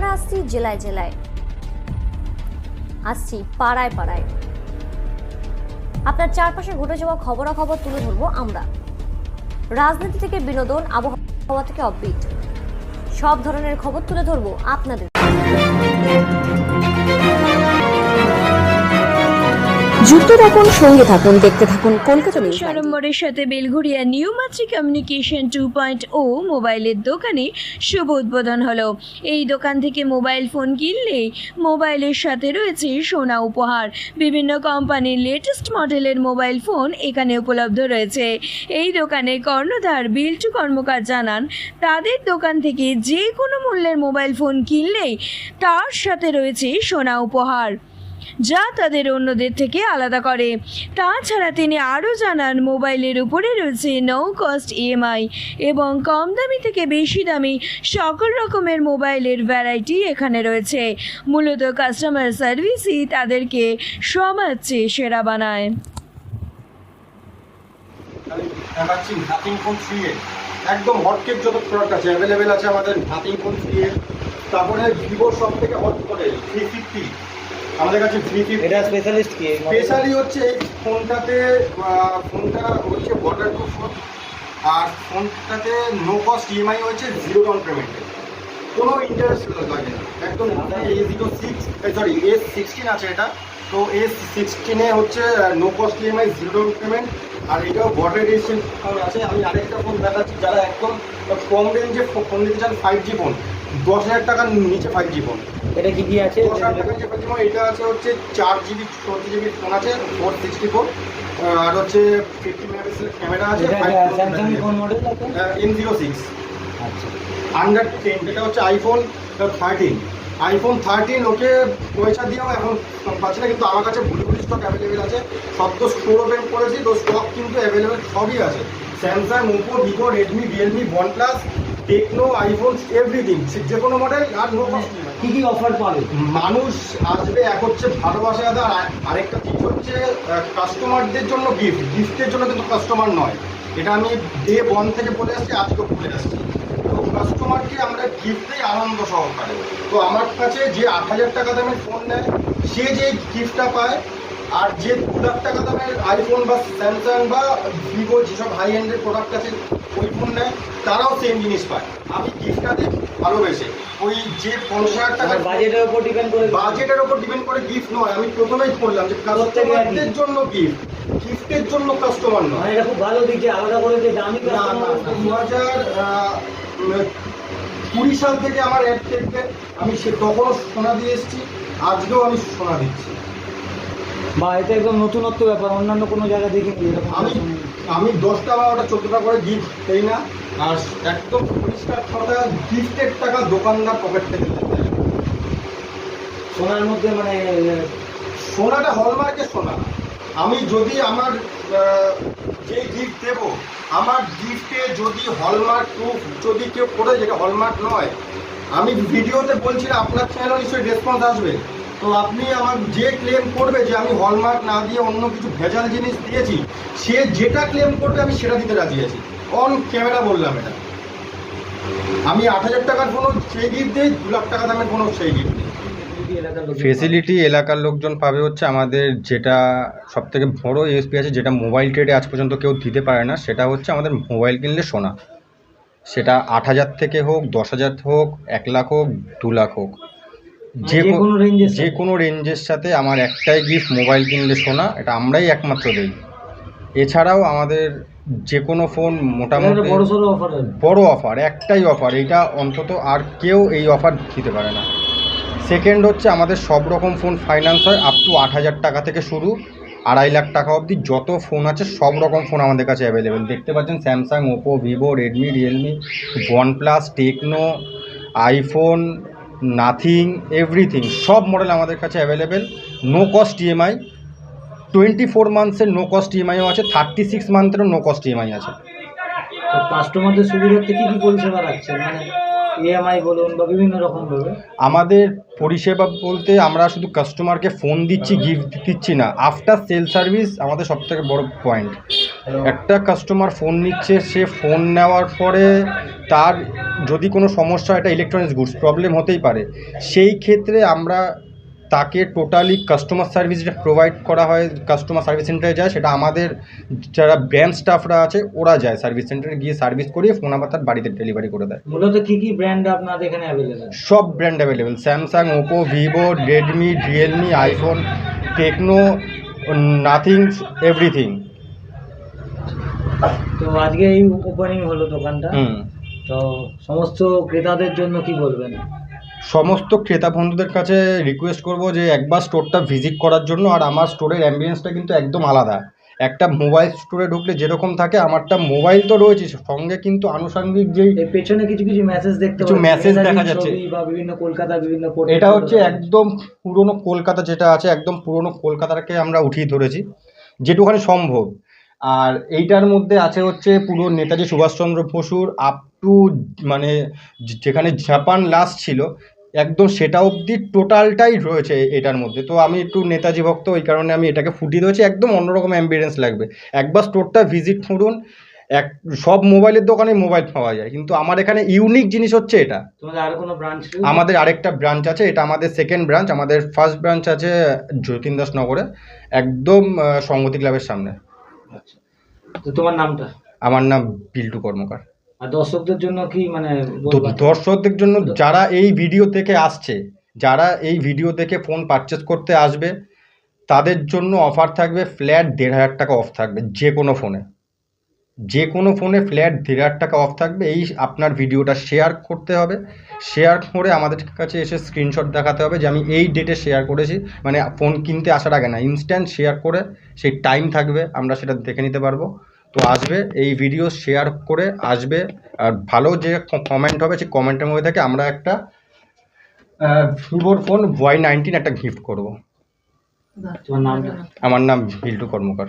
আমরা আসছি জেলায় জেলায়। আসছি পাড়ায় পাড়ায়। আপনার চারপাশে ঘটে যাওয়া খবরাখবর তুলে ধরবো আমরা। রাজনীতি থেকে বিনোদন, আবহাওয়া থেকে অববিট সব ধরনের খবর তুলে ধরবো আপনাদের। যুক্ত থাকুন সঙ্গে থাকুন দেখতে থাকুন কলকাতা নিউজ। সাড়ম্বরের সাথে Belgharia new Matri communication two point ও মোবাইলের দোকানে শুভ উদ্বোধন হলো। এই দোকান থেকে মোবাইল ফোন কিনলেই মোবাইলের সাথে রয়েছে সোনা উপহার। বিভিন্ন কোম্পানির লেটেস্ট মডেলের মোবাইল ফোন এখানে উপলব্ধ রয়েছে। এই দোকানে কর্ণধার বিল্টু কর্মকার জানান তাদের দোকান থেকে যে কোনো মূল্যের মোবাইল ফোন কিনলেই তার সাথে রয়েছে সোনা উপহার। যা তাদের অন্যদের থেকে আলাদা করে। তাছাড়া তিনি আরও জানান, মোবাইলের উপরে রয়েছে নো কস্ট ইএমআই এবং কম দামি থেকে বেশি দামি সকল রকমের মোবাইলের ভ্যারাইটি এখানে রয়েছে। মূলত কাস্টমার সার্ভিসই তাদেরকে সবার চেয়ে সেরা বানায়। একদম যত প্রোডাক্ট আছে অ্যাভেলেবেল আছে আমাদের নাথিং ফোন তারপরে ভিভো সব থেকে হট মডেল থ্রি ফিফটি আমাদের কাছে ফিফটি এটা স্পেশালিস্ট কি? স্পেশালি হচ্ছে এই ফোনটাতে ফোনটা হচ্ছে ওয়াটার প্রুফ ফোন আর ফোনটাতে নো কস্ট ইএমআই হচ্ছে জিরো ডাউন পেমেন্টে কোনো ইন্টারেস্ট লাগে না। একদম A zero six sorry S sixteen আছে এটা। তো এস সিক্সটিনে হচ্ছে no cost EMI zero down payment আর এটাও বর্ডার এডিশন আছে। আমি আরেকটা ফোন দেখাচ্ছি যারা একদম কম রেঞ্জে ফোন নিতে চান ফাইভ জি ফোন দশ হাজার টাকার নিচে ফাইভ জি ফোন। এটা কি কি আছে? দশ হাজার টাকার যে ফাইভ জি ফোন এটা আছে হচ্ছে চার জিবি চৌদ্দ জিবি ফোন আছে ফোর সিক্সটি ফোর। আর হচ্ছে ফিফটি মেগাপিক্সেলের ক্যামেরা আছে এটা স্যামসাং কোন মডেল আছে? এম জিরো সিক্স আচ্ছা। আন্ডার টেন যেটা হচ্ছে iPhone thirteen iPhone thirteen okay পয়সা দিয়েও এখন পাচ্ছি না কিন্তু আমার কাছে ভুলি ভুলি স্টক অ্যাভেলেবেল আছে। সব তো স্টোর ওপেন করেছি তো স্টক কিন্তু অ্যাভেলেবেল সবই আছে। Samsung Oppo Vivo Redmi Realme One Plus Tecno iPhone everything যে কোনো মডেল আর নো কি কি অফার পাবে? মানুষ আসবে এক হচ্ছে ভালোবাসা আর আরেকটা জিনিস হচ্ছে কাস্টমারদের জন্য গিফট গিফটের জন্য কিন্তু কাস্টমার নয়। এটা আমি ডে ওয়ান থেকে বলে আসছি আজকেও বলে আসছি। তো কাস্টমারকে আমরা গিফটেই আনন্দ সহকারে। তো আমার কাছে যে আট হাজার টাকা দামের ফোন নেয় সে যে গিফটটা পায় আর যে দু লাখ টাকা দামের আইফোন বা স্যামসাং বা ভিভো যেসব হাই এন্ডের প্রোডাক্ট আছে ওই ফোন নেয় তারাও সেম জিনিস পায়। আমি গিফটটা দিই ভালোবেসে। ওই যে পঞ্চাশ হাজার টাকা বাজেটের উপর ডিপেন্ড করে বাজেটের উপর ডিপেন্ড করে গিফট নয় আমি প্রথমেই বললাম যে কাস্টমারদের জন্য গিফট গিফটের জন্য কাস্টমার নয়। এটা খুব ভালো দিক যে আলাদা করে যে দামি দু হাজার কুড়ি সাল থেকে আমার অ্যাড দেখবে আমি সে তখনও সোনা দিয়ে এসেছি আজকেও আমি সোনা দিচ্ছি। বা এটা একদম নতুনত্ব ব্যাপার অন্যান্য কোনো জায়গা দেখিনি এরকম আমি আমি দশটা বারোটা চোদ্দটা করে গিফট দেই না আর একদম পরিষ্কার কথা গিফটের টাকা দোকানদার পকেট থেকে সোনার মধ্যে মানে সোনাটা হলমার্কের সোনা। আমি যদি আমার যে গিফট দেব আমার গিফটে যদি হলমার্ক প্রুফ যদি কেউ করে যেটা হলমার্ক নয় আমি ভিডিওতে বলছি না আপনার চ্যানেল নিশ্চয়ই রেসপন্স আসবে। তো আপনি আমার যে ক্লেম করবে যে আমি হলমার্ক না দিয়ে অন্য কিছু ভেজাল জিনিস দিয়েছি, সে যেটা ক্লেম করবে আমি সেটা দিতে রাজি আছি। অন ক্যামেরা বললাম এটা। আমি আট হাজার টাকার কোনো সেই গিফট দিই দু লাখ টাকা দামের কোনো সেই গিফট দিই ফেসিলিটি এলাকার লোকজন পাবে হচ্ছে আমাদের যেটা সব থেকে বড় ইউএসপি আছে, যেটা মোবাইল ট্রেডে আজ পর্যন্ত কেউ দিতে পারে না, সেটা হচ্ছে আমাদের মোবাইল কিনলে সোনা। সেটা আট হাজার থেকে হোক, দশ হাজার হোক, এক লাখ হোক, দু লাখ হোক। যে কোনো রেঞ্জের যে কোনো রেঞ্জের সাথে আমার একটাই গিফট মোবাইল কিনলে সোনা এটা আমরাই একমাত্র দিই। এছাড়াও আমাদের যে কোনো ফোন মোটামুটি বড় অফার আছে বড় অফার একটাই অফার এইটা অন্তত আর কেউ এই অফার দিতে পারে না। সেকেন্ড হচ্ছে আমাদের সব রকম ফোন ফাইন্যান্স হয় আপ টু আট হাজার টাকা থেকে শুরু আড়াই লাখ টাকা অবধি যত ফোন আছে সব রকম ফোন আমাদের কাছে অ্যাভেলেবেল দেখতে পাচ্ছেন Samsung Oppo Vivo Redmi Realme OnePlus Tecno iPhone Nothing everything সব মডেল আমাদের কাছে available. No cost EMI twenty four মান্থসের no cost ইএমআইও আছে থার্টি সিক্স মান্থেরও নো কস্ট ইএমআই আছে। তো কাস্টমারদের সুবিধার্থে কি কী পরিষেবা রাখছেন? মানে ইএমআই বলুন বা বিভিন্ন রকম ভাবে। আমাদের পরিষেবা বলতে আমরা শুধু কাস্টমারকে ফোন দিচ্ছি গিফট দিচ্ছি না আফটার সেল সার্ভিস আমাদের সবথেকে বড় পয়েন্ট একটা কাস্টমার ফোন নিচ্ছে সে ফোন নেওয়ার পরে তার যদি কোনো সমস্যা এটা ইলেকট্রনিক্স গুডস প্রবলেম হতেই পারে। সেই ক্ষেত্রে আমরা তাকে টোটালি কাস্টমার সার্ভিস যেটা প্রোভাইড করা হয় কাস্টমার সার্ভিস সেন্টারে যায় সেটা আমাদের যারা ব্র্যান্ড স্টাফরা আছে ওরা যায় সার্ভিস সেন্টারে গিয়ে সার্ভিস করিয়ে ফোন আবার তার বাড়িতে ডেলিভারি করে দেয়। মূলত কী কী ব্র্যান্ড আপনাদের এখানে অ্যাভেলেবেল সব brand available Samsung Oppo Vivo Redmi Realme iPhone Tecno Nothing everything তো আজকে এই ওপেনিং হলো দোকানটা। হুম। তো সমস্ত ক্রেতাদের জন্য কি বলবেন? সমস্ত ক্রেতা বন্ধুদের কাছে রিকোয়েস্ট করব যে একবার স্টোরটা ভিজিট করার জন্য আর আমার স্টোরের অ্যাম্বিয়েন্সটা কিন্তু একদম আলাদা। একটা মোবাইল স্টোরে ঢুকলে যেরকম থাকে আমারটা মোবাইল তো রয়েছে সঙ্গে কিন্তু আনুষঙ্গিক এর পেছনে কিছু কিছু মেসেজ দেখতে কিছু মেসেজ দেখা যাচ্ছে। বা বিভিন্ন কলকাতা বিভিন্ন এটা হচ্ছে একদম পুরনো কলকাতা যেটা আছে একদম পুরনো কলকাতাকে আমরা উঠিয়ে ধরেছি যেটুখানি সম্ভব। আর এইটার মধ্যে আছে হচ্ছে পুরো নেতাজি সুভাষচন্দ্র বসুর আপ টু মানে যেখানে জাপান লাস্ট ছিল একদম সেটা অবধি টোটালটাই রয়েছে এটার মধ্যে। তো আমি একটু নেতাজি ভক্ত ওই কারণে আমি এটাকে ফুটিয়ে দিয়েছি। একদম অন্যরকম অ্যাম্বিয়েন্স লাগবে। একবার স্টোরটা ভিজিট করুন এক সব মোবাইলের দোকানে মোবাইল পাওয়া যায়। কিন্তু আমার এখানে ইউনিক জিনিস হচ্ছে এটা। আর কোনো ব্রাঞ্চ আমাদের আরেকটা ব্রাঞ্চ আছে এটা আমাদের সেকেন্ড ব্রাঞ্চ আমাদের ফার্স্ট ব্রাঞ্চ আছে যতীন দাস নগরে একদম সংগতি ক্লাবের সামনে। আচ্ছা। তো তোমার নামটা? আমার নাম বিল্টু কর্মকার। আর দর্শকদের জন্য কি মানে তো বলবা? দর্শকদের জন্য যারা এই ভিডিও থেকে আসছে যারা এই ভিডিও থেকে ফোন পারচেস করতে আসবে তাদের জন্য অফার থাকবে ফ্ল্যাট দেড় হাজার টাকা অফ থাকবে যে কোনো ফোনে যে কোনো ফোনে ফ্ল্যাট দেড় হাজার টাকা অফ থাকবে এই আপনার ভিডিওটা শেয়ার করতে হবে। শেয়ার করে আমাদের কাছে এসে স্ক্রিনশট দেখাতে হবে যে আমি এই ডেটে শেয়ার করেছি। মানে ফোন কিনতে আসার আগে না ইনস্ট্যান্ট শেয়ার করে সেই টাইম থাকবে আমরা সেটা দেখে নিতে পারব। তো আসবে এই ভিডিও শেয়ার করে আসবে। আর ভালো যে কমেন্ট হবে সেই কমেন্টের মধ্যে থেকে আমরা একটা ভিভোর ফোন ওয়াই নাইনটিন একটা গিফট করব। আমার নাম বিল্টু কর্মকার।